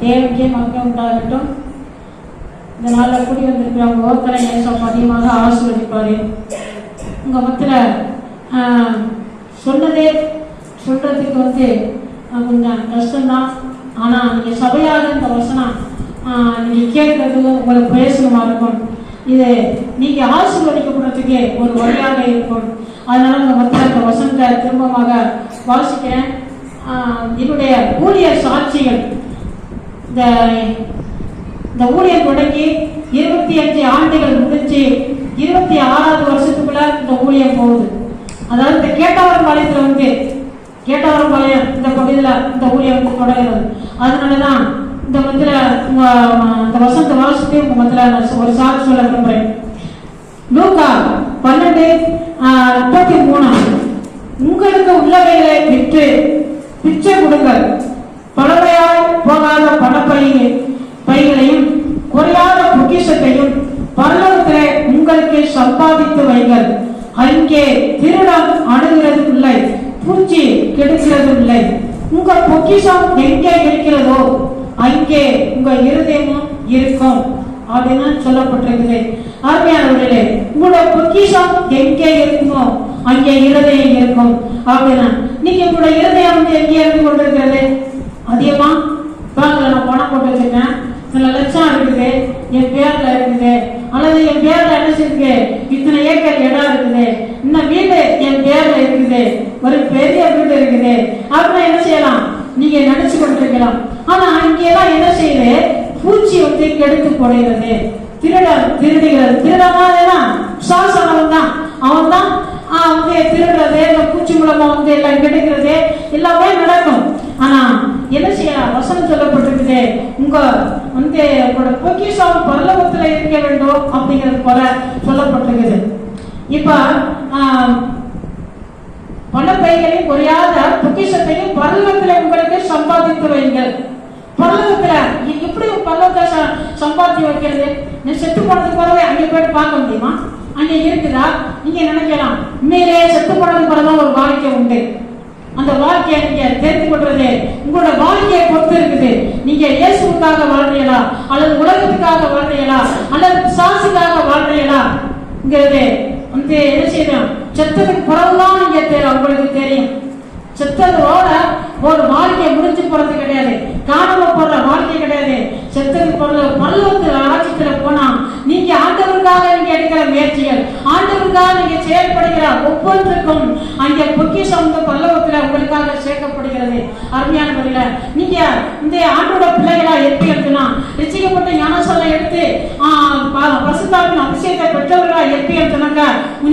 தேவைக்கே மக்கள் உண்டாகட்டும். இந்த நாளில் கூடி வந்திருக்கிற உங்க நேசம் அதிகமாக ஆசீர்வதிப்பார். உங்கள் மத்தியில் சொன்னதே சொல்கிறதுக்கு வந்து கொஞ்சம் கஷ்டம்தான். ஆனால் நீங்கள் சபையாக இந்த வசனம் நீங்கள் நீங்க உங்களுக்கு பிரயோசனமாக இருக்கும். இது நீங்கள் ஆசீர்வதிக்கப்படுறதுக்கே ஒரு வழியாக இருக்கும். அதனால உங்கள் மத்தியில் இந்த வசனத்தை திரும்பமாக வாசிக்கிறேன். என்னுடைய ஊழியர் சாட்சிகள். இந்த இந்த ஊழியர் தொடங்கி இருபத்தி அஞ்சு ஆண்டுகள் முடிஞ்சு இருபத்தி ஆறாவது வருஷத்துக்குள்ள இந்த ஊழியம் போகுது. அதாவது இந்த கேட்டவரம் பாளையத்தில் வந்து கேட்டவரம் பாளையம் இந்த பகுதியில் இந்த ஊழியம் தொடங்குறது. அதனால தான் இந்த மத்தியில் இந்த வசந்த வாசித்து உங்கள் மத்தியில் ஒரு சாக்கு சொல்ல விரும்புகிறேன் லூக்கா பன்னெண்டு முப்பத்தி மூணு உங்களுக்கு உள்ளவைகளை விற்று பிச்சை கொடுங்கள். பழமையாய் போகாத பணப்பையை பைகளையும் குறையாத பொக்கிஷத்தையும் பரலோகத்திலே உங்களுக்கு சம்பாதித்து வைங்கள். அங்கே திருடம் அணுகிறது இல்லை பூச்சி கெடுக்கிறது இல்லை உங்க பொக்கிஷம் எங்கே இருக்கிறதோ அங்கே உங்க இருதயமும் இருக்கும். அப்படின்னு சொல்லப்பட்டிருக்குது. அருமையானவர்களே உங்களோட பொக்கிஷம் எங்கே இருக்குமோ அங்கே இருதயம் இருக்கும். அப்படின்னா நீங்க உங்களோட இருதயம் வந்து எங்கே இருந்து கொண்டு அதிகமா பேங்க்ல நான் பணம் போட்டு வச்சிருக்கேன் சில லட்சம் இருக்குது என் பேர்ல இருக்குது அல்லது என் பேர்ல என்ன செய்யுது இத்தனை ஏக்கர் இடம் இருக்குது இன்னும் வீடு என் பேர்ல இருக்குது ஒரு பெரிய வீடு இருக்குது அப்படின்னா என்ன செய்யலாம் நீங்க நினைச்சு கொண்டிருக்கலாம் ஆனா இங்கெல்லாம் என்ன செய்யுது பூச்சி வந்து கெடுத்து போடுகிறது திருடன் திருடுகிறது திருடனா சாசனவன் தான் அவன் தான் வந்து திருடுறது பூச்சி மூலமா வந்து எல்லாம் கிடைக்கிறது எல்லாமே நடக்கும். ஆனா என்ன செய்ய வசனம் சொல்லப்பட்டிருக்குது உங்க வந்து உங்களோட பொக்கிஷம் பரலோகத்துல இருக்க வேண்டும் அப்படிங்கிறது போல சொல்லப்பட்டிருக்குது. இப்ப ஆஹ், பணப்பைகளையும் குறையாத பொக்கிஷத்தையும் பரலோகத்துல உங்களுக்கு சம்பாதித்து வைங்கள் பரலோகத்துல எப்படி பரலோகத்தை சம்பாதி சம்பாதித்து வைக்கிறது? நீ செத்து போனதுக்கு பிறகு அங்க போயிட்டு பார்க்க முடியுமா? அங்க இருக்குதா? நீங்க நினைக்கலாம்? உண்மையிலேயே செத்து போனதுக்கு போலதான் ஒரு வாழ்க்கை உண்டு. அந்த வாழ்க்கையை நீங்க தெரிந்து கொள்றது உங்களோட வாழ்க்கையை பொறுத்து இருக்குது. நீங்க இயேசுக்காக வாழ்றீங்களா அல்லது உலகத்துக்காக வாழ்றீங்களா அல்லது சாசுக்காக வாழ்றீங்களாங்கிறது வந்து என்ன செய்யணும்? செத்ததுக்கு பிறகுதான் நீங்க தெரியும் உங்களுக்கு தெரியும். செத்ததோட ஒரு வாழ்க்கையை முடிஞ்சு போறது கிடையாது. காணாம போடுற வாழ்க்கை கிடையாது. செத்ததுக்கு பிறகு பல்லவத்துல ராஜ்யத்துல போனா நீங்க ஆண்டவருக்காக நீங்க எடுக்கிற முயற்சிகள். ஆண்டவருக்காக நீங்க செயல்படுகிற ஒவ்வொன்றுக்கும் அங்கே பொக்கிஷம் வந்து பல்லவத்தில் உங்களுக்காக சேர்க்கப்படுகிறது. அருமையான முறையில் நீங்க இந்த ஆண்டோட பிள்ளைகளா எடுத்தீங்கன்னா நிச்சயப்பட்ட ஞானசலம் எடுத்து பசுதாவின் அபிஷேகத்தை பெற்றவர்களா எடுத்தீங்கன்னாக்கா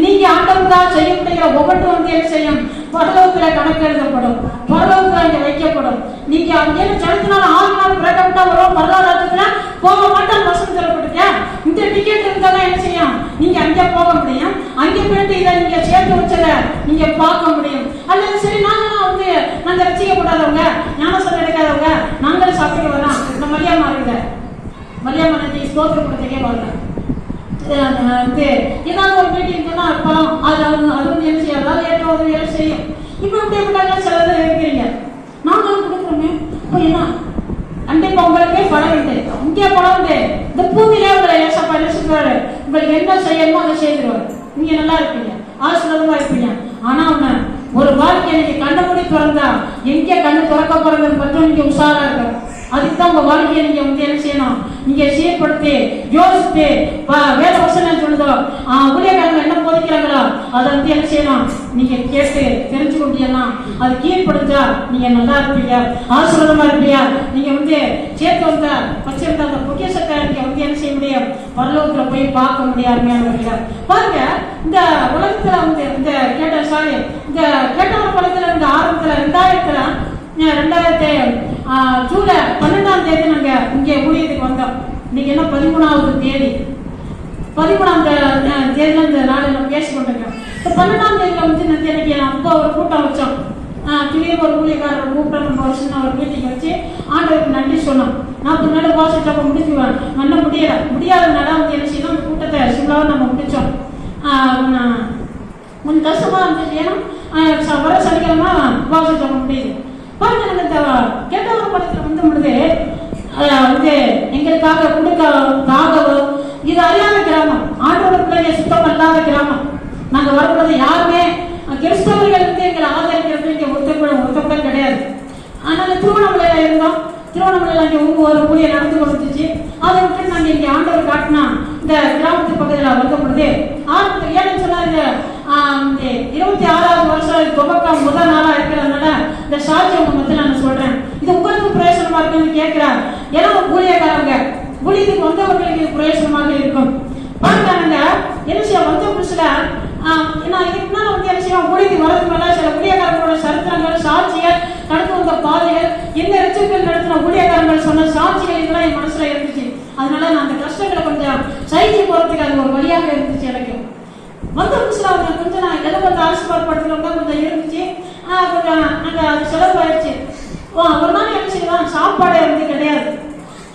நீங்க ஆண்டவருக்காக செய்யப்படுகிற ஒவ்வொன்றும் வந்து என்ன செய்யும்? பரலோகத்தில் கணக்கு எழுதப்படும் பரலோகத்துல அங்க வைக்கப்படும். நீங்க அங்கே செலுத்தினாலும் ஆறு நாள் பிரகம்னா வரும் பரலோகத்துல போக மாட்டோம் வசனம் சொல்லப்பட்டிருக்கேன் இந்த டிக்கெட் இருந்தாதான் என்ன செய்யும்? நீங்க அங்கே போக முடியும். அங்கே போயிட்டு இதை நீங்க சேர்த்து வச்சத நீங்க பார்க்க முடியும். அல்லது சரி நாங்களாம் வந்து நாங்க ரசிக்கப்படாதவங்க ஞானசனம் எடுக்காதவங்க நாங்களும் சாப்பிட்டு வரலாம் இந்த மரியாதை இருக்குது மரியாதை நன்றி ஸ்தோத்திரம் கொடுத்தே வரல வந்து ஏதாவது ஒரு மீட்டிங் போனா அது அது வந்து என்ன செய்யும்? அதாவது ஏற்ற உதவிகளை செய்யும். இப்போ இப்படி இப்படிலாம் சிலர் இருக்கிறீங்க. நாங்களும் கொடுக்குறோமே. இப்போ என்ன? கண்டிப்பா உங்களுக்கே பணம் உண்டு. இங்கே பணம் உண்டு. இந்த பூமியில உங்களை ஏசப்பா என்ன செய்வாரு உங்களுக்கு என்ன செய்யணுமோ அதை செய்திருவாரு. நீங்க நல்லா இருப்பீங்க. ஆசீர்வாதமா இருப்பீங்க. ஆனா அவன் ஒரு வாழ்க்கையை நீங்க கண்ணை மூடி திறந்தா எங்கே கண்ணு திறக்க போறதுன்னு பற்றி நீங்க உஷாரா இருக்கணும் அதுக்கு தான் உங்க வாழ்க்கையை நீங்க வந்து என்ன செய்யணும்? நீங்க சீர்படுத்தி யோசித்து வ- வேத வசனம் சொல்லுதோ ஆஹ் ஊழியக்காரங்க என்ன போதிக்கிறாங்களோ அதை வந்து என்ன செய்யணும்? நீங்க கேட்டு தெரிஞ்சு கொண்டீங்கன்னா அது கீழ்படுத்தா நீங்க நல்லா இருப்பீங்க. ஆசீர்வாதமா இருப்பீங்க. நீங்க வந்து சேர்த்து வந்த வச்சிருந்த அந்த பொக்கியசத்தை நீங்க வந்து என்ன செய்ய முடியும்? பரலோகத்துல போய் பார்க்க முடியாதுங்க பாருங்க இந்த உலகத்துல வந்து இந்த கேட்ட சாரி இந்த கேட்டவர படத்துல இந்த ஆரம்பத்துல ரெண்டாயிரத்துல ரெண்டாயிரத்தி ஜூலை பன்னெண்டாம் தேதி நாங்க இங்கே ஊழியத்துக்கு வந்தோம். இன்னைக்கு என்ன பதிமூணாவது தேதி. பதிமூணாம் தேதி அந்த இந்த நாள் நம்ம பேசி கொண்டிருக்கோம். இப்போ பன்னெண்டாம் தேதியில் வந்து நான் தேதிக்கு நம்ம ஒரு கூட்டம் வச்சோம். கிளியர் ஒரு ஊழியக்காரர் கூப்பிட்டு நம்ம வருஷம் சின்ன ஒரு மீட்டிங் வச்சு ஆண்டவருக்கு நன்றி சொன்னோம். நாற்பது நாள் வாசிட்டு அப்போ முடிச்சுவேன் நல்ல முடியல. முடியாதனால வந்து என்ன செய்யணும் அந்த கூட்டத்தை சிம்லாவை நம்ம முடித்தோம் முன் நான் இருந்துச்சு ஏன்னா வர சனிக்கிழமை உபவாசம் சொல்ல முடியுது. பாருங்க எனக்கு இந்த கேட்டவர் படத்துல வந்து எங்களுக்காக கொடுக்க தாகவோ இது அறியாத கிராமம் ஆண்டோட பிள்ளைங்க சுத்தம் இல்லாத கிராமம் நாங்க வரும்போது யாருமே அஹ், கிறிஸ்தவர்கள் வந்து எங்களை ஆதரிக்கிறது இங்க ஒருத்தர் ஒருத்தர் கிடையாது அதனால திருவண்ணாமலையில இருந்தோம் திருவண்ணாமலையில அங்கே உங்க ஒரு ஊழியர் நடந்து கொடுத்துச்சு. அதை விட்டு நாங்க இங்க ஆண்டவர் காட்டினா இந்த கிராமத்து பக்கத்துல வந்த பொழுது ஆரம்பத்தில் ஏன்னு சொன்னா இந்த ஆஹ், இருபத்தி ஆறாவது வருஷம் துவக்கம் முதல் நாளா இருக்கிறதுனால இந்த சாட்சி உங்க மத்தியில நான் சொல்றேன். இது உங்களுக்கு பிரயோஜனமா இருக்குன்னு கேட்கிறேன் ஏன்னா ஊழியக்காரங்க ஊழியத்துக்கு வந்தவர்களுக்கு இது பிரயோஜனமாக இருக்கும். பாருங்க என்ன செய்ய வந்த புதுசுல நான் இதுக்கு முன்னால வந்து என்ன செய்வோம் ஊழியத்துக்கு வரதுக்கு மேலே சில ஊழியக்காரங்களோட சரித்திரங்கள் சாட்சிகள் நடந்து வந்த பாதைகள் இந்த ரட்சகர்கள் நடத்தின ஊழியக்காரங்கள் சொன்ன சாட்சிகள் இதெல்லாம் என் மனசுல இருந்துச்சு அதனால நான் அந்த கஷ்டங்களை கொஞ்சம் சைச்சு போறதுக்கு அது ஒரு வழியாக இருந்துச்சு எனக்கு. வந்த புதுசுல அவங்க கொஞ்சம் நான் எதை கொஞ்சம் அரசு படுத்துறவங்க கொஞ்சம் இருந்துச்சு. கொஞ்சம் நாங்க அது செலவு ஆயிடுச்சு ஓ, ஒரு நாள் என்ன செய்யலாம் சாப்பாடு வந்து கிடையாது.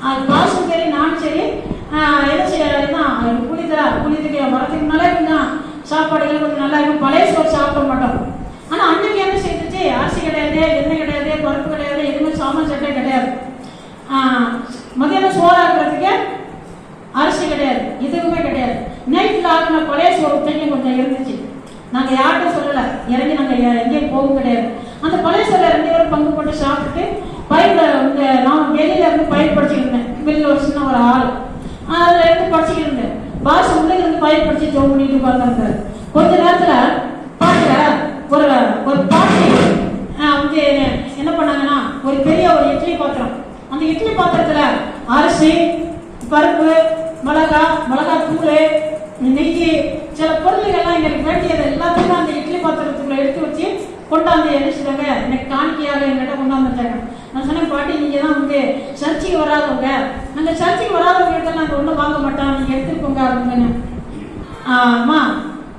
அது காசும் சரி நானும் சரி என்ன செய்ய என்ன கூலி தரா கூலி வரதுக்கு முன்னாலே கொஞ்சம் சாப்பாடுகள் கொஞ்சம் நல்லா இருக்கும். பழைய சோறு சாப்பிட்டு மாட்டோம் ஆனா அன்னைக்கு என்ன செய்துச்சு அரிசி கிடையாது எண்ணெய் கிடையாது பருப்பு கிடையாது எதுவுமே சாமான் சட்டை கிடையாது ஆஹ் மதியானம் சோறு ஆக்குறதுக்கு அரிசி கிடையாது எதுவுமே கிடையாது நைட்ல ஆக்கின பழைய சோறு தண்ணி கொஞ்சம் இருந்துச்சு நாங்க யார்கிட்டும் சொல்லல இறங்கி நாங்க எ- எங்கேயும் போகவும் கிடையாது அந்த பழைய சோறை ரெண்டு பேரும் பங்கு போட்டு சாப்பிட்டுட்டு பயிர்ல இந்த நான் வெளியில இருந்து பயிர் படிச்சுட்டு இருந்தேன் வெளியில ஒரு அதில் ஒரு ஆள் அதுல இருந்து இருந்தேன். பாஸ் உள்ளே இருந்து பயிர் படிச்சு ஜோம் பண்ணிட்டு உட்கார்ந்தாரு கொஞ்ச நேரத்தில் பாருங்க ஒரு ஒரு பாட்டி வந்து என்ன பண்ணாங்கன்னா ஒரு பெரிய ஒரு இட்லி பாத்திரம். அந்த இட்லி பாத்திரத்தில் அரிசி பருப்பு மிளகா மிளகா தூள் நெய் சில பொருள்கள்லாம் எங்களுக்கு வேண்டியது எல்லாத்தையும் அந்த இட்லி பாத்திரத்துக்குள்ள எடுத்து வச்சு கொண்டாந்து என்ன செய்றாங்க எனக்கு காணிக்கையாக என்கிட்ட கொண்டாந்து நான் சொன்னேன் பாட்டி நீங்கள் தான் வந்து சர்ச்சைக்கு வராதவங்க. அந்த சர்ச்சைக்கு வராதவங்க கிட்ட நாங்கள் ஒன்றும் வாங்க மாட்டோம் நீங்கள் எடுத்துக்கோங்க அப்படின்னு அம்மா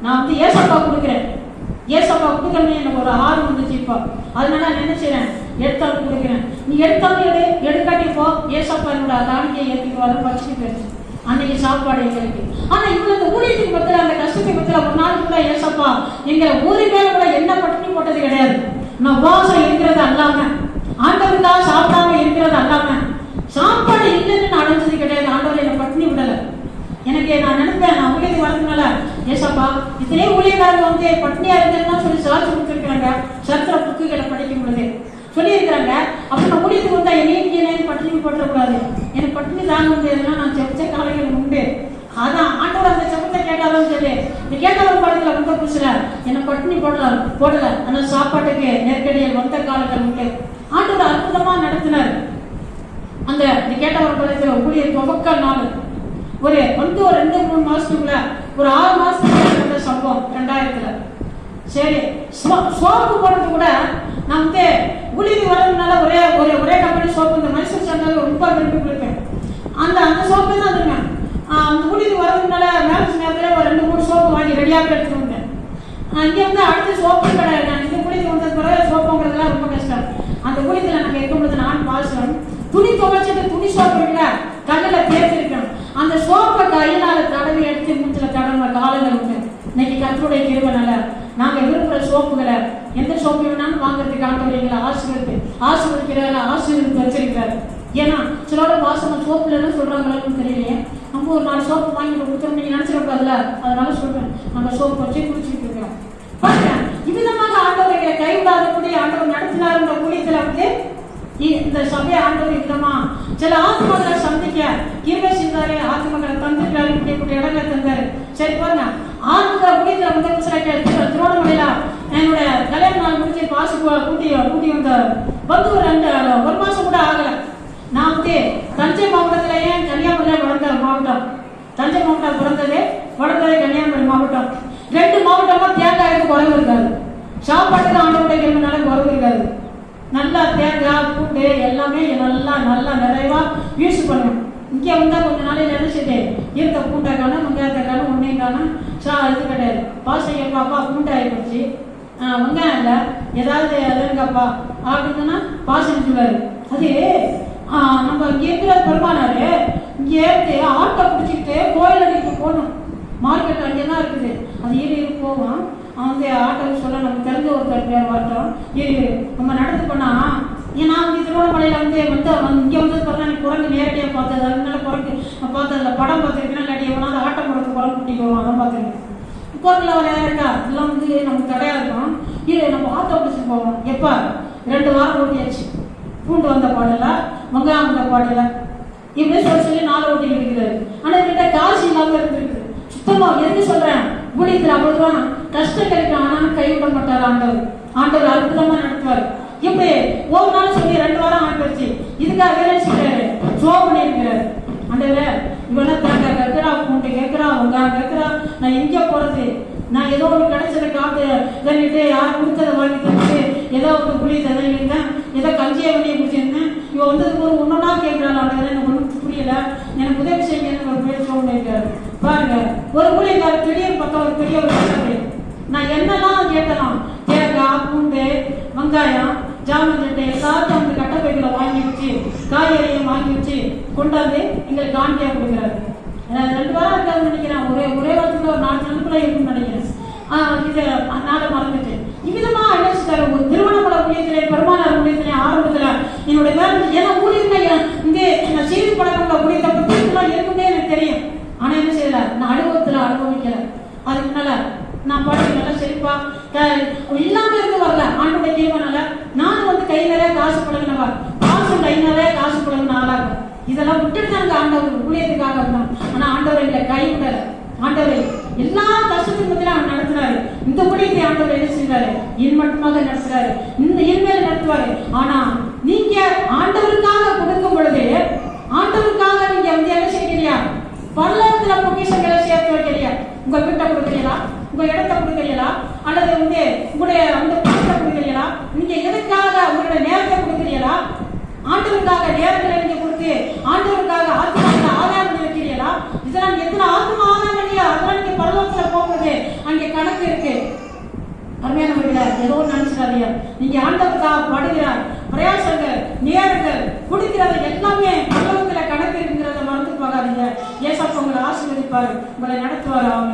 நான் வந்து ஏசப்பா கொடுக்குறேன். ஏசப்பா கொடுக்கணும்னு எனக்கு ஒரு ஆர்வம் வந்துச்சு இப்போ. அதனால நான் என்ன செய்கிறேன் எடுத்தாலும் கொடுக்குறேன். நீ எடுத்தாலும் எடு எடுக்காட்டி போ. ஏசப்பா என்னோட காணிக்கையை ஏற்றிக்கு வர பச்சுக்கு போயிடுச்சு. அன்னைக்கு சாப்பாடு எங்களுக்கு. ஆனா இவ்வளவு இந்த ஊழியத்துக்கு பத்திர அந்த கஷ்டத்துக்கு பத்திர ஒரு நாள் கூட ஏசப்பா எங்க ஊரு மேல கூட என்ன பட்டினி போட்டது கிடையாது. நான் உபவாசம் இருக்கிறது அல்லாம ஆண்டவருக்காக சாப்பிடாம இருக்கிறது அல்லாம சாப்பாடு இல்லைன்னு நான் அடைஞ்சது கிடையாது. ஆண்டவர் என்னை பட்டினி விடலை. எனக்கு நான் நினைப்பேன் நான் ஊழியர் வரதுனால ஏசப்பா இத்தனை ஊழியக்காரங்க வந்து பட்டினியா இருந்ததுன்னா சொல்லி சாட்சி கொடுத்துருக்காங்க சரித்திர புக்குகளை படிக்கும் பொழுது. சொல்லியிருக்கிறாங்க அப்ப நான் ஊழியத்துக்கு வந்தா என்னையும் என்னையும் பட்டினி போட்டுறக்கூடாது. எனக்கு பட்டினி தாங்க முடியாதுன்னா நான் செப்ச காலைகள் உண்டு. அதான் ஆண்டவர் அந்த செப்பத்தை கேட்டாலும் சரி. இந்த கேட்டவர் படத்துல ரொம்ப புதுசுல என்ன பட்டினி போடல போடல. ஆனா சாப்பாட்டுக்கு நெருக்கடியில் வந்த காலங்கள் உண்டு. ஆண்டவர் அற்புதமா நடத்தினார். அந்த இந்த கேட்டவர் படத்துல ஊழியர் துவக்க நாள். ஒரு வந்து ஒரு ரெண்டு மூணு மாசத்துக்குள்ள ஒரு ஆறு மாசத்துக்குள்ள சம்பவம் ரெண்டாயிரத்துல சரி சோப்பு போடுறது கூட நான் வந்து ஊழியர் வரதுனால ஒரே ஒரே ஒரே கம்பெனி சோப்பு இந்த மைசூர் சந்தையில் ரொம்ப விரும்பி கொடுப்பேன் அந்த அந்த சோப்பு தான் இருக்கேன் அந்த ஊழியர் வரதுனால மேரேஜ் நேரத்தில் ஒரு ரெண்டு மூணு சோப்பு வாங்கி ரெடியாக எடுத்துட்டு வந்தேன். ஆஹ் வந்து அடுத்து சோப்பு கடை நான் இந்த ஊழியர் வந்தது பிறகு சோப்புங்கிறதுலாம் ரொம்ப கஷ்டம். அந்த ஊழியத்தில் நாங்கள் இருக்கும்போது நான் பாசம் துணி துவைச்சிட்டு துணி சோப்பு இருக்குல்ல கல்லுல தேர்த்திருக்கணும் அந்த சோப்பை கையினால தடவி எடுத்து மூஞ்சில தடவை காலங்கள் உண்டு இன்னைக்கு கத்தருடைய கிருபனால நாங்க விரும்புற சோப்புகளை எந்த சோப்பு வேணாலும் வாங்குறதுக்கு ஆண்டவரைகளை ஆசீர்வதித்து ஆசீர்வதிக்கிறாரு ஆசீர்வதித்து வச்சிருக்கிறாரு. ஏன்னா சிலோட வாசமா சோப்புல என்ன சொல்றாங்களான்னு தெரியலையே. நம்ம ஒரு நாலு சோப்பு வாங்கி கொடுத்தோம் நீங்க நினைச்சிடக்கூடாதுல அதனால சொல்றேன். நம்ம சோப்பு வச்சு குடிச்சிட்டு இருக்கிறோம் பாருங்க இவ்விதமாக ஆண்டவர்களை கைவிடாதபடி ஆண்டவர் நடத்தினார் இந்த ஊழியத்துல வந்து இந்த சபையை ஆண்டவர் விதமா சில ஆத்மாக்களை சந்திக்க கிருபை செய்தாரு ஆத்மாக்களை தந்திருக்காரு இப்படி இப்படி இடங்களை தந்தாரு சரி பாருங்க ஆத்மா முடிக்கிற வந்து சில கே- திருவண்ணாமலையில என்னோட கல்யாண நாள் முடிஞ்சு பாசு கூட்டி கூட்டி வந்த வந்து ஒரு ரெண்டு ஒரு மாசம் கூட ஆகல நான் வந்து தஞ்சை மாவட்டத்திலேயே கன்னியாகுமரியில வளர்ந்த மாவட்டம் தஞ்சை மாவட்டம் பிறந்தது வளர்ந்தது கன்னியாகுமரி மாவட்டம் ரெண்டு மாவட்டமா தேங்காய்க்கு குறைவு இருக்காது சாப்பாட்டுக்கு ஆண்டு கிருமினால குறைவு இருக்காது நல்லா தேங்காய் பூண்டு எல்லாமே நல்லா நல்லா நிறைவா யூஸ் பண்ணணும். இங்கே வந்தா கொஞ்ச நாளையில என்ன இருக்க பூண்டை காணும் வெங்காயத்தை காணும் ஒன்றையும் காணும் சா இது கிடையாது. பாசைய பாப்பா பூண்டை ஆகிப்போச்சு வெங்காயம் இல்லை ஏதாவது எதுங்கப்பா அப்படின்னா பாசம் சொல்லுவாரு அது நம்ம இங்கே இருக்கிற பெருமானாரு இங்கே இருந்து ஆட்டை பிடிச்சிக்கிட்டு கோயில் அடிக்க போகணும். மார்க்கெட் அங்கே தான் இருக்குது. அது ஏறி போவோம் வந்து ஆட்டோ சொல்ல நமக்கு தெரிஞ்ச ஒருத்தர் பேர் வரட்டும் இரு நம்ம நடந்து போனா ஏன்னா வந்து திருவண்ணாமலையில் வந்து வந்து இங்கே வந்து பார்த்தா நீ குரங்கு நேரடியாக பார்த்தது அதனால குரங்கு பார்த்து அந்த படம் பார்த்துருக்கேன் இல்லாட்டி எவனாவது ஆட்டம் போடுறது குரங்கு குட்டிக்கு வரும் அதான் பார்த்துருக்கேன். குரலில் அவன் இருக்கா? இதெல்லாம் வந்து நமக்கு தடையாக இருக்கும். இது நம்ம ஆட்டோ பிடிச்சி போவோம். எப்போ? ரெண்டு வாரம் ஓட்டியாச்சு. பூண்டு வந்த பாடல? மங்காயம் வந்த பாடல? இப்படி சொல்லி சொல்லி நாலு ஓட்டி இருக்கிறாரு ஆனால் கிட்ட காசு இல்லாமல் இருந்திருக்கு. சுத்தமாக எதுக்கு சொல்கிறேன் ஊழியத்தில் அவ்வளோ தான் கஷ்டங்களுக்கு ஆனாலும் கைவிட மாட்டார் ஆண்டவர். ஆண்டவர் அற்புதமா நடத்துவார். இப்படி ஒரு நாள் சொல்லி ரெண்டு வாரம் ஆண்டுச்சு இதுக்காக வேலை செய்யறாரு ஜோ பண்ணியிருக்கிறாரு. ஆண்டவரே இவெல்லாம் தேங்காய் கேட்கிறா பூண்டு கேட்கிறா உங்க கேட்கிறா. நான் எங்க போறது? நான் ஏதோ ஒன்று கிடைச்சதை காத்து தண்ணிட்டு யார் கொடுத்ததை வாங்கி தந்துட்டு ஏதோ ஒரு புளி தந்திருந்தேன் ஏதோ கஞ்சியை வண்டியை குடிச்சிருந்தேன் இவன் வந்ததுக்கு ஒரு ஒன்றா கேட்கிறாள் ஆண்டவரே எனக்கு ஒன்றும் புரியல. எனக்கு உதவி செய்யுங்கன்னு ஒரு பேர் சொல்லியிருக்காரு பாருங்க ஒரு ஊழியக்காரர் திடீர்னு பக்கம் ஒரு பெரிய ஒரு நான் என்னெல்லாம் கேட்கலாம்? தேங்காய் பூண்டு வெங்காயம் ஜாமஞ்சட்டை எல்லாத்தையும் அந்த கட்டப்பைகளை வாங்கி வச்சு காய்கறியும் வாங்கி வச்சு கொண்டாந்து எங்களுக்கு காண்டியா கொடுக்குறாரு. ரெண்டு வாரம் இருக்காதுன்னு நினைக்கிறேன். ஒரே ஒரே வருஷத்துல ஒரு நாலு நாளுக்குள்ள இருக்குன்னு நினைக்கிறேன். ஆஹ் இது நாளை மறந்துட்டு. இவ்விதமா அழைச்சிட்டாரு ஒரு திருவண்ணாமலை ஊழியத்திலே பெருமானார் ஊழியத்திலே ஆரம்பத்துல என்னுடைய வேலை ஏன்னா ஊழியர்கள் இந்த நான் செய்தி பழக்கம்ல ஊழியத்தை பத்தி இதெல்லாம் இருக்குன்னே எனக்கு தெரியும் ஆனா என்ன செய்யல நான் அனுபவத்துல அனுபவிக்கல அதுக்கு முன்னால நான் பாட்டு நல்லா செழிப்பா க- இல்லாம இருந்து வரல ஆண்டோட தீர்மானால நானும் வந்து கை நிறைய காசு பழகினவா காசு கை நிறைய காசு பழகின ஆளாகும் இதெல்லாம் விட்டுட்டு தாங்க ஆண்டவர் ஊழியத்துக்காக இருந்தான் ஆனா ஆண்டவர் எங்களை கை விடல ஆண்டவர் வருஷத்துக்கு கஷ்டத்துக்கு மத்தியில அவர் நடத்துறாரு. இந்த ஊழியத்தை ஆண்டவர் என்ன செய்றாரு? என் மட்டுமாக நடத்துறாரு. இந்த இனிமேல் நடத்துவாரு. ஆனா நீங்க ஆண்டவருக்காக கொடுக்கும் பொழுது ஆண்டவருக்காக நீங்க வந்து என்ன செய்கிறீங்க பல்லவத்துல பொக்கிஷங்களை சேர்த்து வைக்கிறீங்க. உங்க வீட்டை கொடுக்குறீங்களா? உங்க இடத்தை கொடுக்குறீங்களா? அல்லது வந்து உங்களுடைய அந்த பணத்தை கொடுக்குறீங்களா? நீங்க எதுக்காக உங்களுடைய நேரத்தை கொடுக்குறீங்களா? ஆண்டவருக்காக நேரத்தில் நீங்க கொடுத்து ஆண்டவருக்காக ஆத்மாக்களை ஆதாயம் பண்ணி வைக்கிறீங்களா இதெல்லாம் எத்தனை ஆத்மா ஆதாயம் பண்ணியா அதெல்லாம் நீங்க பரலோகத்துல போகும்போது அங்கே கணக்கு இருக்கு அருமையானவர்களே ஏதோ நினைச்சிடாதீங்க நீங்க ஆண்டவருக்காக படுகிறார் பிரயாசங்கள் நேரங்கள் குடிக்கிறது எல்லாமே பல்லவத்துல கணக்கு இருக்குங்கிறத மறந்து போகாதீங்க ஏசப்பா உங்களை நடத்துவாராம்